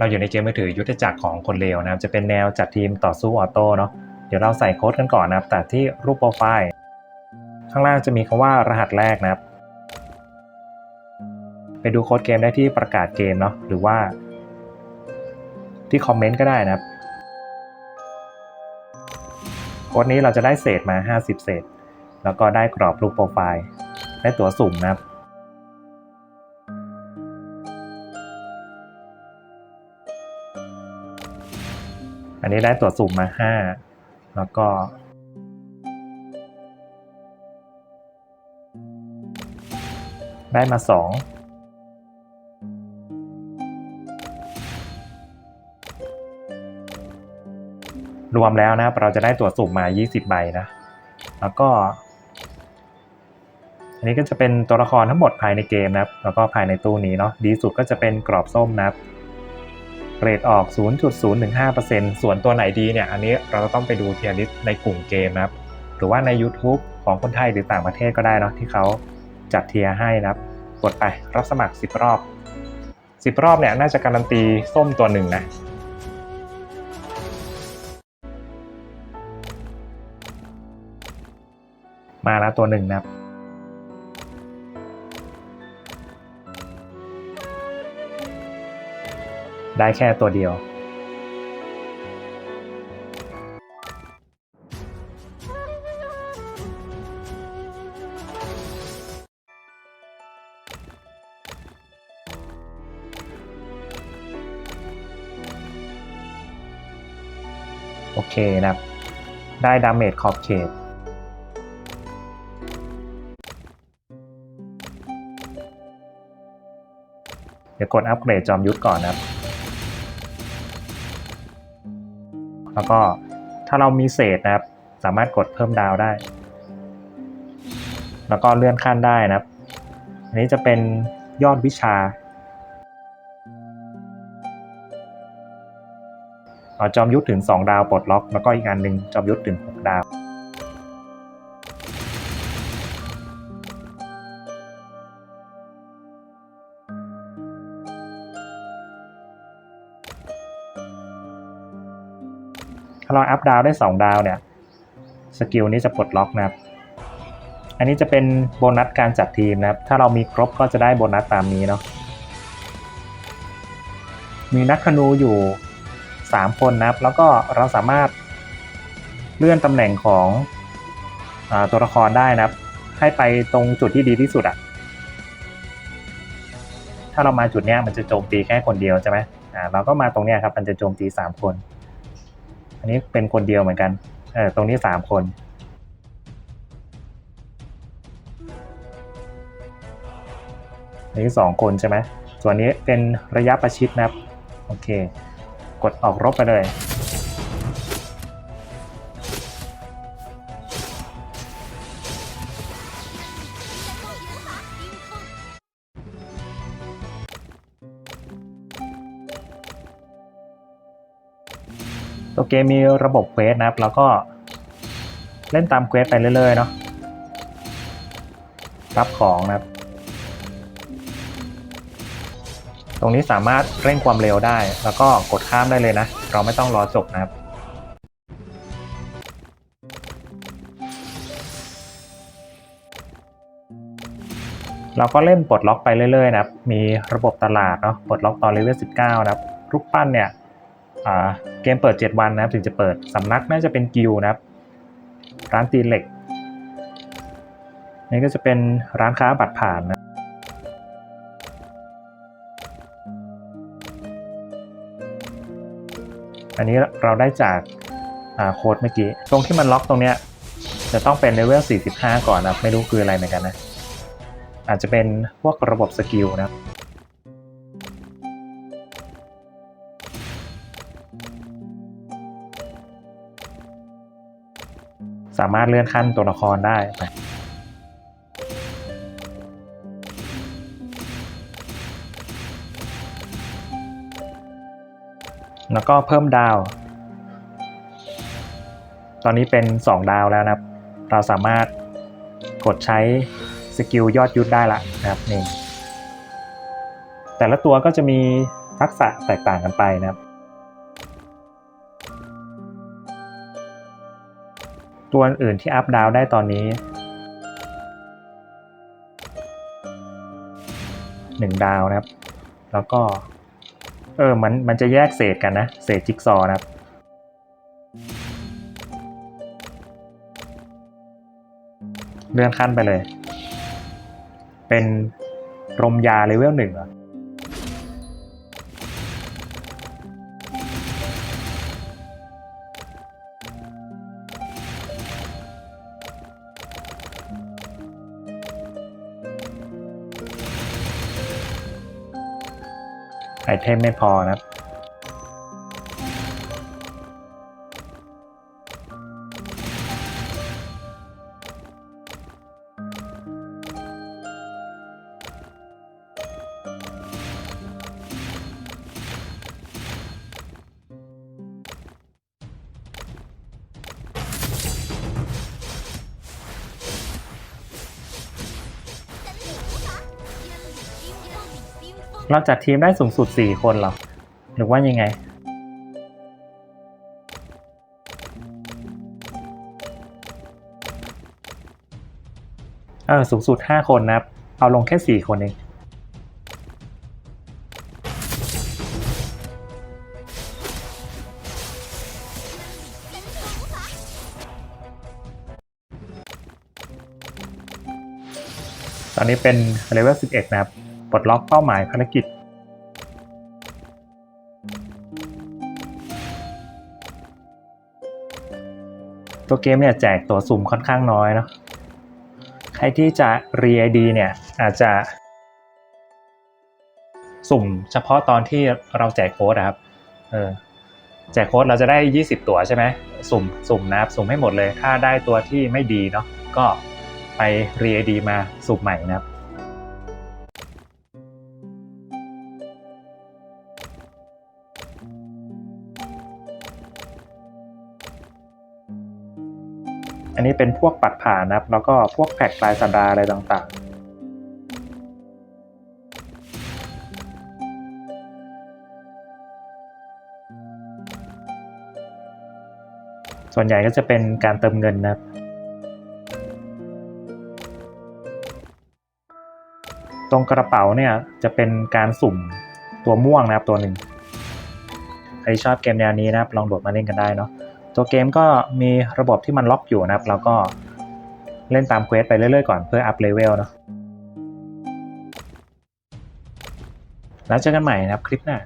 เราอยู่ในเกมมือถือยุทธจักรของคนเลวนะครับ จะเป็นแนวจัดทีมต่อสู้ออโต้เนาะ เดี๋ยวเราใส่โค้ดกันก่อนนะครับ แต่ที่รูปโปรไฟล์ ข้างล่างจะมีคำว่ารหัสแรกนะครับ ไปดูโค้ดเกมได้ที่ประกาศเกมเนาะ หรือว่า ที่คอมเมนต์ก็ได้นะครับ โค้ดนี้เราจะได้เศษมา 50 เศษ แล้วก็ได้กรอบรูปโปรไฟล์ ได้ตัวสุ่มนะครับ อันนี้ได้ตัวสุ่มมา 5 แล้วก็ได้มา 2 รวมแล้วนะครับเราจะได้ตัวสุ่มมา 20 ใบนะ แล้วก็ อันนี้ก็จะเป็นตัวละครทั้งหมดภายในเกมนะครับ แล้วก็ภายในตู้นี้เนาะ ดีสุดก็จะเป็นกรอบส้มนะครับ เกรดออก 0.015%ส่วนตัวไหนดีเนี่ย อันนี้เราก็ต้องไปดูเทียร์ลิสต์ในกลุ่มเกมนะครับ หรือว่าใน YouTube ของคนไทยหรือต่างประเทศก็ได้เนาะที่เขาจัดเทียร์ให้นะครับ กดไปรับสมัคร 10 รอบ 10 รอบเนี่ยน่าจะการันตีส้มตัวหนึ่งนะมาแล้วตัวหนึ่งนะครับ ได้แค่ตัวเดียว โอเคนะครับ ได้ดาเมจขอบเขตเดี๋ยวกดอัปเกรดจอมยุทธก่อนนะครับ แล้วก็ถ้าเรามีเศษนะครับ สามารถกดเพิ่มดาวได้ แล้วก็เลื่อนขั้นได้นะครับ อันนี้จะเป็นยอดวิชา เอาจอมยุทธถึง 2 ดาวปลดล็อก แล้วก็อีกอันหนึ่งจอมยุทธถึง 6 ดาว ถ้าเราอัพดาวได้ 2 ดาวเนี่ยสกิลนี้จะปลดล็อกนะครับ อันนี้จะเป็นโบนัสการจัดทีมนะครับ ถ้าเรามีครบก็จะได้โบนัสตามนี้เนาะมีนักธนูอยู่ 3 คนนะครับ แล้วก็เราสามารถเลื่อนตำแหน่งของอตัวละครได้นะครับ ให้ไปตรงจุดที่ดีที่สุดอะถ้าเรามาจุดเนี้ยมันจะโจมตีแค่คนเดียวใช่ไหมอ่าเราก็มาตรงเนี้ยครับมันจะโจมตี 3 คน อันนี้เป็นคนเดียวเหมือนกันเออตรงนี้สามคนอันนี้สองคนใช่ไหมส่วนนี้เป็นระยะประชิดนะครับ โอเค กดออกรบไปเลย ตัวเกมมีระบบเควสนะครับ แล้วก็เล่นตามเควสไปเรื่อยๆเนาะรับของนะครับ ตรงนี้สามารถเร่งความเร็วได้ แล้วก็กดข้ามได้เลยนะ เราไม่ต้องรอจบนะครับเราก็เล่นปลดล็อกไปเรื่อยๆนะครับ มีระบบตลาดเนาะ ปลดล็อกตอนเลเวล19 นะครับ รูปปั้นเนี่ย เกมเปิด 7 วันนะครับถึงจะเปิดสำนักน่าจะเป็นกิลด์นะครับ ร้านตีเหล็ก นี่ก็จะเป็นร้านค้าบัตรผ่านนะอันนี้เราได้จากาโค้ดเมื่อกี้ ตรงที่มันล็อกตรงเนี้ยจะต้องเป็นเลเวล 45 ก่อนนะไม่รู้คืออะไรเหมือนกันนะ อาจจะเป็นพวกระบบสกิลนะ สามารถเลื่อนขั้นตัวละครได้แล้วก็เพิ่มดาว ตอนนี้เป็น 2 ดาวแล้วนะครับ เราสามารถกดใช้สกิลยอดยุทธได้ละนะครับนี่แต่ละตัวก็จะมีทักษะแตกต่างกันไปนะครับ ตัวอื่นที่อัพดาวได้ตอนนี้1ดาวนะครับ แล้วก็ เออ มัน มันจะแยกเศษกันนะ เศษจิ๊กซอนะครับ เลื่อนขั้นไปเลย เป็นรมยาเลเวลหนึ่งเหรอ ไอเทมไม่พอนะครับ เราจัดทีมได้สูงสุด 4 คนหรอ หรือว่ายังไง เออสูงสุด 5 คนนะครับ เอาลงแค่ 4 คนเองตอนนี้เป็นเลเวล11 นะครับ ปลดล็อกเป้าหมายภารกิจ ตัวเกมเนี่ยแจกตัวสุ่มค่อนข้างน้อยเนาะใครที่จะรีไอดีเนี่ยอาจจะ สุ่มเฉพาะตอนที่เราแจกโค้ดอะครับ เออแจกโค้ดเราจะได้ 20 ตัวใช่ไหมสุ่มสุ่มนะครับ สุ่มให้หมดเลย ถ้าได้ตัวที่ไม่ดีเนาะก็ไปรีไอดีมาสุ่มใหม่นะครับ อันนี้เป็นพวกปัดผ่านนะครับ แล้วก็พวกแพ็กปลายสัปดาห์อะไรต่างๆส่วนใหญ่ก็จะเป็นการเติมเงินนะครับ ตรงกระเป๋าเนี่ยจะเป็นการสุ่มตัวม่วงนะครับตัวหนึ่ง ใครชอบเกมแนวนี้นะครับลองโหลดมาเล่นกันได้เนาะ ตัวเกมก็มีระบบที่มันล็อกอยู่นะครับ แล้วก็เล่นตามเควสไปเรื่อยๆก่อนเพื่ออัพเลเวลเนาะแล้วเจอกันใหม่นะครับคลิปหน้า